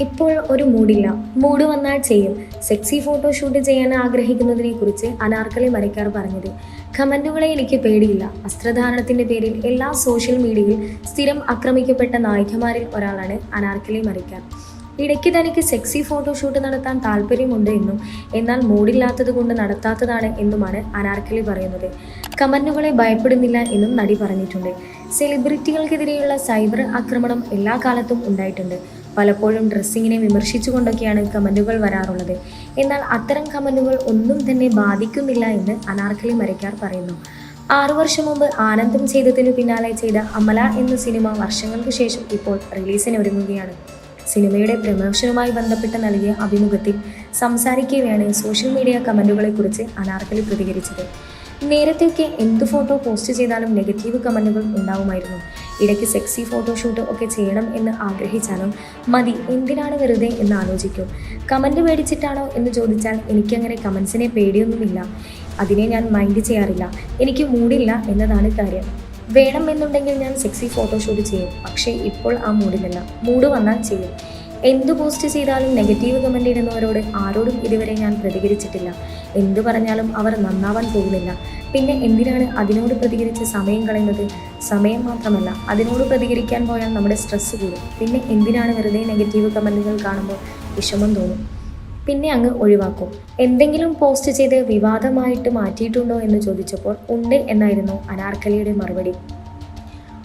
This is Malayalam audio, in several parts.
ഇപ്പോൾ ഒരു മൂഡില്ല മൂഡ് വന്നാൽ ചെയ്യും. സെക്സി ഫോട്ടോ ഷൂട്ട് ചെയ്യാൻ ആഗ്രഹിക്കുന്നതിനെ കുറിച്ച് അനാർക്കലി മരക്കാർ പറഞ്ഞത്. കമന്റുകളെ എനിക്ക് പേടിയില്ല. വസ്ത്രധാരണത്തിന്റെ പേരിൽ എല്ലാ സോഷ്യൽ മീഡിയയിൽ സ്ഥിരം ആക്രമിക്കപ്പെട്ട നായികമാരിൽ ഒരാളാണ് അനാർക്കലി മരക്കാർ. ഇടയ്ക്ക് തനിക്ക് സെക്സി ഫോട്ടോഷൂട്ട് നടത്താൻ താല്പര്യമുണ്ട് എന്നും എന്നാൽ മൂഡില്ലാത്തത് കൊണ്ട് നടത്താത്തതാണ് എന്നുമാണ് അനാർക്കലി പറയുന്നത്. കമന്റുകളെ ഭയപ്പെടുന്നില്ല എന്നും നടി പറഞ്ഞിട്ടുണ്ട്. സെലിബ്രിറ്റികൾക്കെതിരെയുള്ള സൈബർ ആക്രമണം എല്ലാ കാലത്തും ഉണ്ടായിട്ടുണ്ട്. പലപ്പോഴും ഡ്രസ്സിങ്ങിനെ വിമർശിച്ചുകൊണ്ടൊക്കെയാണ് കമന്റുകൾ വരാറുള്ളത്. എന്നാൽ അത്തരം കമന്റുകൾ ഒന്നും തന്നെ ബാധിക്കുന്നില്ല എന്ന് അനാർക്കലി മരക്കാർ പറയുന്നു. ആറു വർഷം മുമ്പ് ആനന്ദം ചെയ്തതിനു പിന്നാലെ ചെയ്ത അമല എന്ന സിനിമ വർഷങ്ങൾക്ക് ശേഷം ഇപ്പോൾ റിലീസിന് ഒരുങ്ങുകയാണ് സിനിമയുടെ പ്രമോഷനുമായി ബന്ധപ്പെട്ട് നൽകിയ അഭിമുഖത്തിൽ സംസാരിക്കുകയാണ് സോഷ്യൽ മീഡിയ കമന്റുകളെക്കുറിച്ച് അനാർക്കലി പ്രതികരിച്ചത്. നേരത്തെയൊക്കെ എന്ത് ഫോട്ടോ പോസ്റ്റ് ചെയ്താലും നെഗറ്റീവ് കമന്റുകൾ ഉണ്ടാവുമായിരുന്നു. ഇടയ്ക്ക് സെക്സി ഫോട്ടോഷൂട്ട് ഒക്കെ ചെയ്യണം എന്ന് ആഗ്രഹിച്ചാലും മതി എന്തിനാണ് വെറുതെ എന്ന് ആലോചിക്കും. കമന്റ് പേടിച്ചിട്ടാണോ എന്ന് ചോദിച്ചാൽ എനിക്കങ്ങനെ കമൻസിനെ പേടിയൊന്നുമില്ല. അതിനെ ഞാൻ മൈൻഡ് ചെയ്യാറില്ല. എനിക്ക് മൂടില്ല എന്നതാണ് കാര്യം. വേണം എന്നുണ്ടെങ്കിൽ ഞാൻ സെക്സി ഫോട്ടോഷൂട്ട് ചെയ്യും. പക്ഷേ ഇപ്പോൾ ആ മൂഡിലല്ല മൂഡ് വന്നാൽ ചെയ്യും. എന്ത് പോസ്റ്റ് ചെയ്താലും നെഗറ്റീവ് കമന്റ് ഇടുന്നവരോട് ആരോടും ഇതുവരെ ഞാൻ പ്രതികരിച്ചിട്ടില്ല. എന്തു പറഞ്ഞാലും അവർ നന്നാവാൻ പോകുന്നില്ല. പിന്നെ എന്തിനാണ് അതിനോട് പ്രതികരിച്ച് സമയം കളയുന്നത്? സമയം മാത്രമല്ല അതിനോട് പ്രതികരിക്കാൻ പോയാൽ നമ്മുടെ സ്ട്രെസ്സ് കൂടും. പിന്നെ എന്തിനാണ് വെറുതെ നെഗറ്റീവ് കമന്റുകൾ കാണുമ്പോൾ വിഷമം തോന്നും? പിന്നെ അങ്ങ് ഒഴിവാക്കും. എന്തെങ്കിലും പോസ്റ്റ് ചെയ്ത് വിവാദമായിട്ട് മാറ്റിയിട്ടുണ്ടോ എന്ന് ചോദിച്ചപ്പോൾ ഉണ്ട് എന്നായിരുന്നു അനാർക്കലിയുടെ മറുപടി.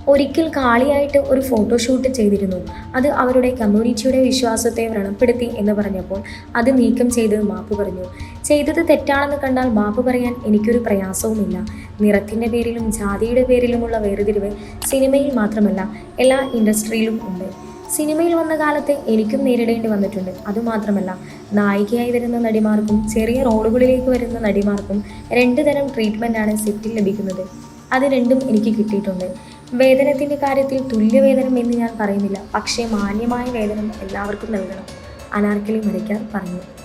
ഒരിക്കൽ കാളിയായിട്ട് ഒരു ഫോട്ടോഷൂട്ട് ചെയ്തിരുന്നു. അത് അവരുടെ കമ്മ്യൂണിറ്റിയുടെ വിശ്വാസത്തെ വ്രണപ്പെടുത്തി എന്ന് പറഞ്ഞപ്പോൾ അത് നീക്കം ചെയ്ത് മാപ്പ് പറഞ്ഞു. ചെയ്തത് തെറ്റാണെന്ന് കണ്ടാൽ മാപ്പ് പറയാൻ എനിക്കൊരു പ്രയാസവുമില്ല. നിറത്തിന്റെ പേരിലും ജാതിയുടെ പേരിലുമുള്ള വേർതിരിവ് സിനിമയിൽ മാത്രമല്ല എല്ലാ ഇൻഡസ്ട്രിയിലും ഉണ്ട്. സിനിമയിൽ വന്ന കാലത്ത് എനിക്കും നേരിടേണ്ടി വന്നിട്ടുണ്ട്. അതുമാത്രമല്ല നായികയായി വരുന്ന നടിമാർക്കും ചെറിയ റോളുകളിലേക്ക് വരുന്ന നടിമാർക്കും രണ്ട് തരം ട്രീറ്റ്മെന്റാണ് സെറ്റിൽ ലഭിക്കുന്നത്. അത് രണ്ടും എനിക്ക് കിട്ടിയിട്ടുണ്ട്. വേതനത്തിന്റെ കാര്യത്തിൽ തുല്യവേതനം എന്ന് ഞാൻ പറയുന്നില്ല. പക്ഷേ മാന്യമായ വേതനം എല്ലാവർക്കും നൽകണം. അനാർക്കലി മരിക്കാൻ പറഞ്ഞു.